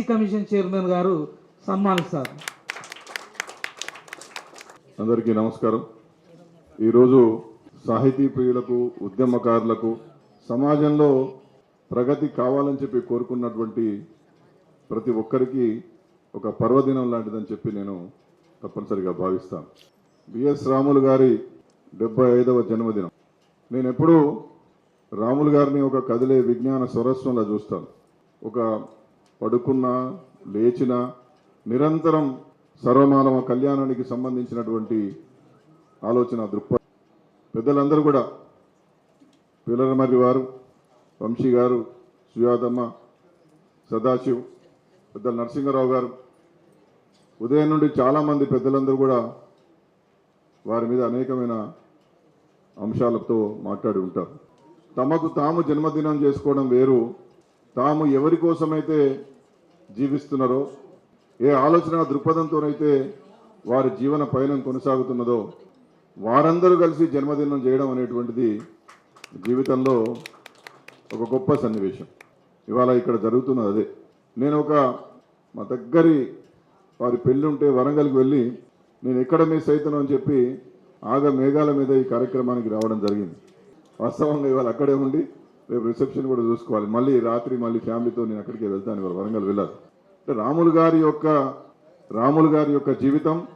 BC commission chairman గారు సన్మానిస్తారు. అందరికీ నమస్కారం. ఈరోజు సాహితీ ప్రియులకు ఉద్యమకారులకు సమాజంలో ప్రగతి కావాలని చెప్పి కోరుకున్నటువంటి ప్రతి ఒక్కరికి ఒక పర్వదినం లాంటిదని చెప్పి నేను తప్పనిసరిగా భావిస్తాను. బిఎస్ రాములు గారి డెబ్బై ఐదవ జన్మదినం. నేను ఎప్పుడూ రాములు గారిని ఒక కదిలే విజ్ఞాన స్వరస్వంలా చూస్తాను. ఒక పడుకున్న లేచిన నిరంతరం సర్వమానవ కళ్యాణానికి సంబంధించినటువంటి ఆలోచన దృక్పథం పెద్దలందరూ కూడా పిల్లలమర్రి వారు వంశీ గారు సుయాదమ్మ సదాశివ్ పెద్ద నరసింహరావు గారు ఉదయం నుండి చాలామంది పెద్దలందరూ కూడా వారి మీద అనేకమైన అంశాలతో మాట్లాడి ఉంటారు. తమకు తాము జన్మదినం చేసుకోవడం వేరు తాము ఎవరి కోసమైతే జీవిస్తున్నారో ఏ ఆలోచన దృక్పథంతోనైతే వారి జీవన పయనం కొనసాగుతున్నదో వారందరూ కలిసి జన్మదినం చేయడం అనేటువంటిది జీవితంలో ఒక గొప్ప సన్నివేశం. ఇవాళ ఇక్కడ జరుగుతున్నది అదే. నేను ఒక మా దగ్గరి వారి పెళ్ళి ఉంటే వరంగల్కి వెళ్ళి నేను ఎక్కడ మిస్ అవుతాను అని చెప్పి ఆగ మేఘాల మీద ఈ కార్యక్రమానికి రావడం జరిగింది. వాస్తవంగా ఇవాళ అక్కడే ఉండి రేపు రిసెప్షన్ కూడా చూసుకోవాలి. మళ్ళీ రాత్రి మళ్ళీ ఫ్యామిలీతో నేను అక్కడికి వెళ్తాను ఇవాళ వరంగల్ వెళ్ళాలి. అంటే రాములు గారి యొక్క రాములు గారి యొక్క జీవితం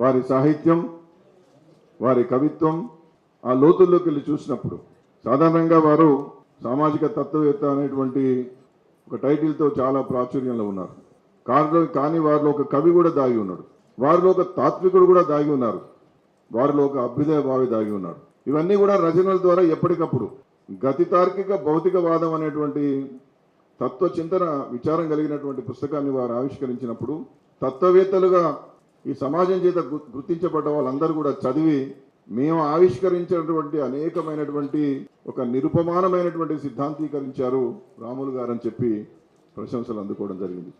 వారి సాహిత్యం వారి కవిత్వం ఆ లోతుల్లోకి వెళ్ళి చూసినప్పుడు సాధారణంగా వారు సామాజిక తత్వవేత్త అనేటువంటి ఒక టైటిల్తో చాలా ప్రాచుర్యంలో ఉన్నారు. కారులో కానీ వారిలో ఒక కవి కూడా దాగి ఉన్నాడు. వారిలో ఒక తాత్వికుడు కూడా దాగి ఉన్నారు. వారిలో ఒక అభ్యుదయ భావి దాగి ఉన్నాడు ఇవన్నీ కూడా రచనల ద్వారా ఎప్పటికప్పుడు గతి తార్కిక భౌతికవాదం అనేటువంటి తత్వ చింతన విచారం కలిగినటువంటి పుస్తకాన్ని వారు ఆవిష్కరించినప్పుడు తత్వవేత్తలుగా ఈ సమాజం చేత గు- గుర్తించబడ్డ వాళ్ళందరూ కూడా చదివి మేము ఆవిష్కరించినటువంటి అనేకమైనటువంటి ఒక నిరుపమానమైనటువంటి సిద్ధాంతీకరించారు రాములు గారు అని చెప్పి ప్రశంసలు అందుకోవడం జరిగింది.